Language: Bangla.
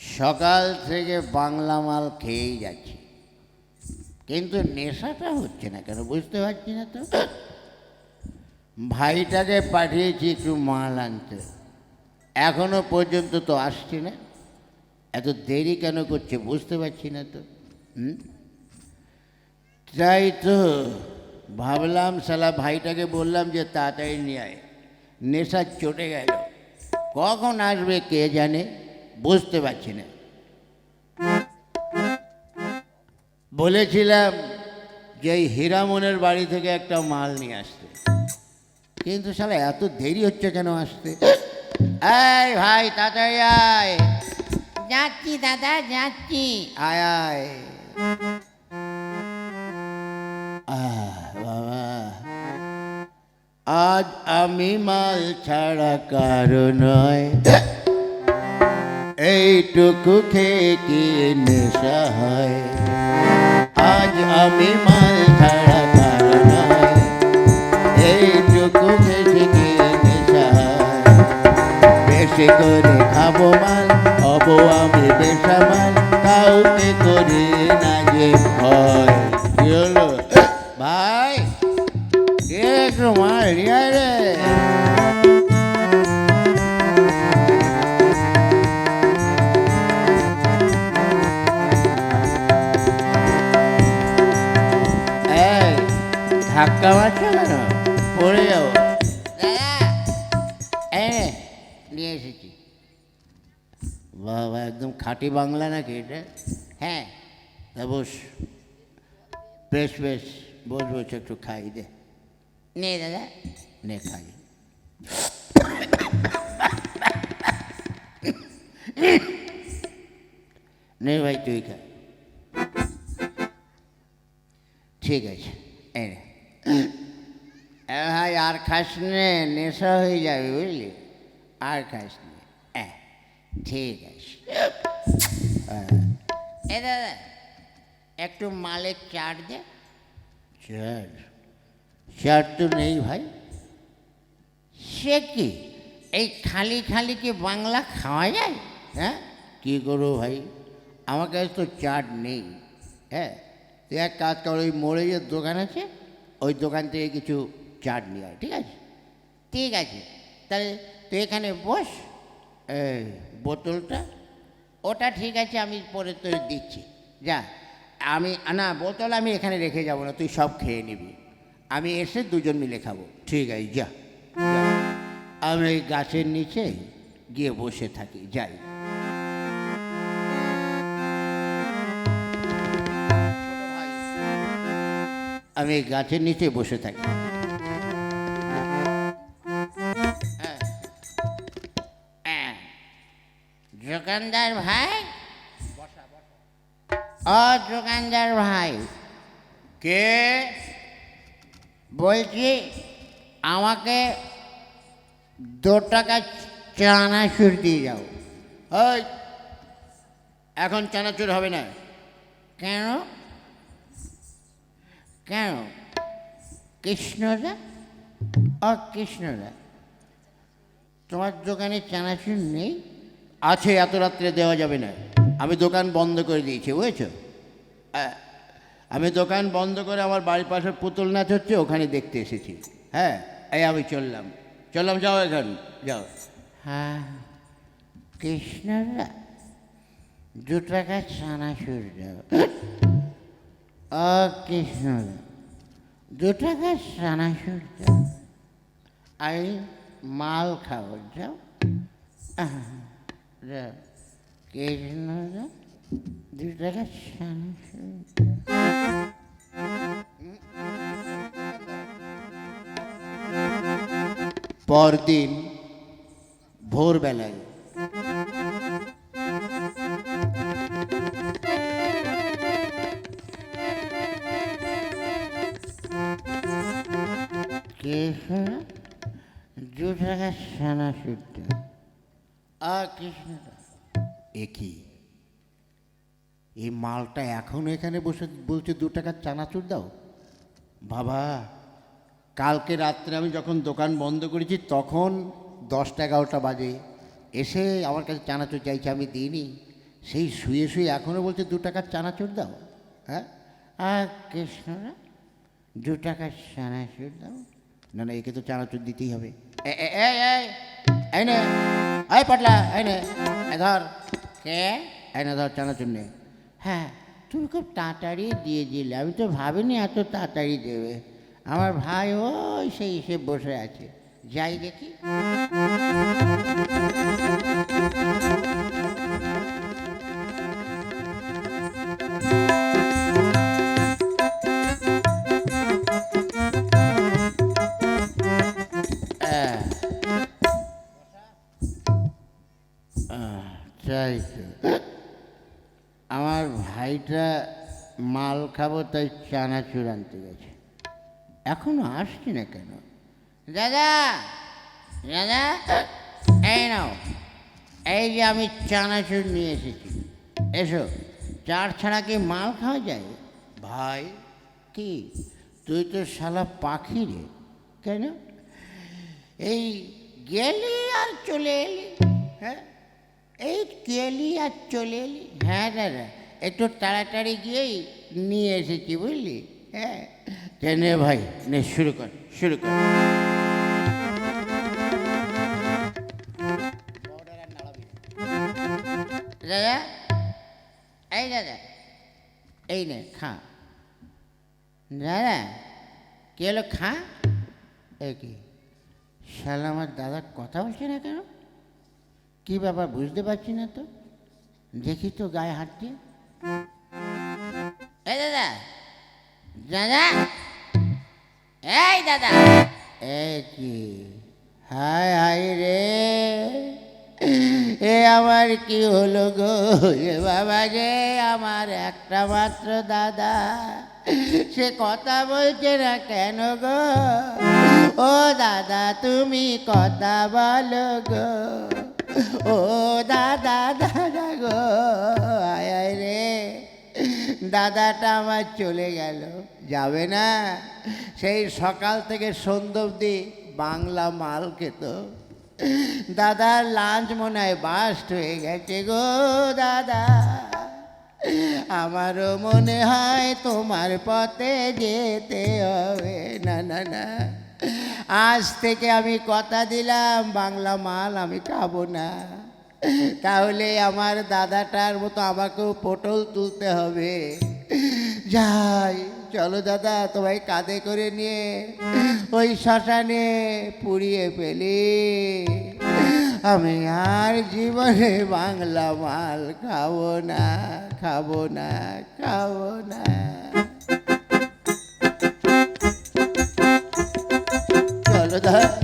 সকাল থেকে বাংলা মাল খেয়েই যাচ্ছি। কিন্তু নেশাটা হচ্ছে না কেন বুঝতে পারছি না তো? ভাইটাকে পাঠিয়েছি একটু মাল আনতে। এখনও পর্যন্ত তো আসছে না। এত দেরি কেন করছে বুঝতে পারছি না তো? তাই তো ভাবলাম সালা ভাইটাকে বললাম যে তাড়াতাড়ি নিয়ে আয়। নেশা চটে গেল। কখন আসবে কে জানে বুঝতে পারছি না। বলেছিলাম যে এই হীরামনের বাড়ি থেকে একটা মাল নিয়ে আসতে। কিন্তু শালা এত দেরি হচ্ছে কেন আসতে? এই ভাই তাড়াতাড়ি আয়। যাচ্ছি দাদা যাচ্ছি। আয় আয়। আজ আমি মাল ছাড়া কারও নয়। এইটুকু খেয়ে কি নেশা হয়? আজ আমি মাল ছাড়া কারও নয়। এইটুকু খেয়ে কি নেশা হয়? বেশি করে খাব মাল, হব আমি বেসামাল। কাউকে করি না যে নিয়ে আয় রে ধাক্কা মারছো কেন পড়ে যাব নিয়ে এসেছি বাবা একদম খাঁটি বাংলা নাকি এটা হ্যাঁ তা বস বেশ বেশ বস বস একটু খাই দে নে দাদা নে খাই নে ভাই তুই খা ঠিক আছে ভাই আর খাস নে নেশা হয়ে যাবে বুঝলি আর খাস নে ঠিক আছে এ দাদা একটু মালের চাট দে চার চার তো নেই ভাই। সে কি, এই খালি খালি কি বাংলা খাওয়া যায়? হ্যাঁ? কী করব ভাই? আমার কাছে তো চাট নেই। হ্যাঁ? তুই এক কাজ কর, ওই মোড়ে যে দোকান আছে, ওই দোকান থেকে কিছু চাট নিয়ে আয়, ঠিক আছে? ঠিক আছে। তাহলে তুই এখানে বস বোতলটা। ওটা ঠিক আছে, আমি পরে তোর দিচ্ছি। যা, আমি, না, বোতল আমি এখানে রেখে যাব না, তুই সব খেয়ে নিবি। আমি এসে দুজন মিলে খাব ঠিক আছে যা। আমি ওই গাছের নিচে গিয়ে বসে থাকি যাই আমি এই গাছের নিচে বসে থাকি হ্যাঁ। হ্যাঁ। দোকানদার ভাই ও দোকানদার ভাই কে বলছি আমাকে দু টাকা চানাচুর দিয়ে যাও ওই এখন চানাচুর হবে না। কেন? কেন? কৃষ্ণদা ও কৃষ্ণদা তোমার দোকানে চানাচুর নেই? আছে এত রাত্রে দেওয়া যাবে না। আমি দোকান বন্ধ করে দিয়েছি বুঝেছ? আমি দোকান বন্ধ করে আমার বাড়ির পাশে পুতুল নাচ হচ্ছে ওখানে দেখতে এসেছি। হ্যাঁ এই আমি চললাম। চললাম যাও এখন যাও। হ্যাঁ কৃষ্ণরা দু টাকা চানাচুর দাও ও কৃষ্ণদা দু টাকা চানাচুর দাও আমি মাল খাব যাও। আহ, পরদিন ভোরবেলায় কৃষ্ণ দু টাকা চানাচুর দাও ও কৃষ্ণদা এ কি? এই মালটা এখনও এখানে বসে বলছে, দু টাকার চানাচুর দাও। বাবা, কালকে রাত্রে আমি যখন দোকান বন্ধ করেছি, তখন দশটা এগারোটা বাজে। এসে আমার কাছে চানাচুর চাইছে, আমি দিইনি। সেই শুয়ে শুয়ে এখনও বলছে, দু টাকার চানাচুর দাও। হ্যাঁ? আর কৃষ্ণরা দু টাকার চানাচুর দাও। না না, একে তো চানাচুর দিতেই হবে। এই এই পাটলা, এই নে ধর। কে? এই না ধর, চানাচুর নে। হ্যাঁ তুমি খুব তাড়াতাড়ি দিয়ে দিলে। আমি তো ভাবিনি এত তাড়াতাড়ি দেবে। আমার ভাই ওই সেই এসে বসে আছে। যাই দেখি। তো। আমার ভাইটা মাল খাব তাই চানাচুর আনতে গেছে। এখনও আসছি না কেন? দাদা দাদা এই নাও এই যে আমি চানাচুর নিয়ে এসেছি। এসো চার ছাড়া কি মাল খাওয়া যায়? ভাই? কি? তুই তো শালা পাখি রে কেন? এই গেলি আর চলে এলি হ্যাঁ? এই কেলি আর চলে এলি হ্যাঁ দাদা, একটু তাড়াতাড়ি গিয়েই নিয়ে এসেছি বুঝলি? হ্যাঁ। নে ভাই, নে শুরু কর শুরু কর। দাদা, এই দাদা, এই নে, খা। দাদা, কি হলো, খা? এ কি? শালা, আমার দাদা কথা বলছে না কেন? কি ব্যাপার বুঝতে পারছি না তো? দেখি তো গায়ে হাত দিয়ে। এই দাদা দাদা, এই দাদা। এ কি? হায় হায় রে। এ আমার কি হলো গো? এ বাবা রে, আমার একটা মাত্র দাদা। সে কথা বলছে না কেন গো? ও দাদা, তুমি কথা বলো গো। ও দাদা দাদা গো, আয় রে। দাদাটা আমার চলে গেল। যাবে না। সেই সকাল থেকে সন্ধ্যা অবধি বাংলা মাল খেত। দাদার লাঞ্চ মনে হয় বাস্ট হয়ে গেছে গো, দাদা। আমারও মনে হয় তোমার পথে যেতে হবে। না না না। আজ থেকে আমি কথা দিলাম, বাংলা মাল আমি খাব না। তাহলে আমার দাদাটার মতো আমাকেও পটল তুলতে হবে। যাই, চলো দাদা, তোমায় কাঁধে করে নিয়ে ওই শ্মশানে পুড়িয়ে ফেলি। আমি আর জীবনে বাংলা মাল খাব না খাব না খাব না। চলো দাদা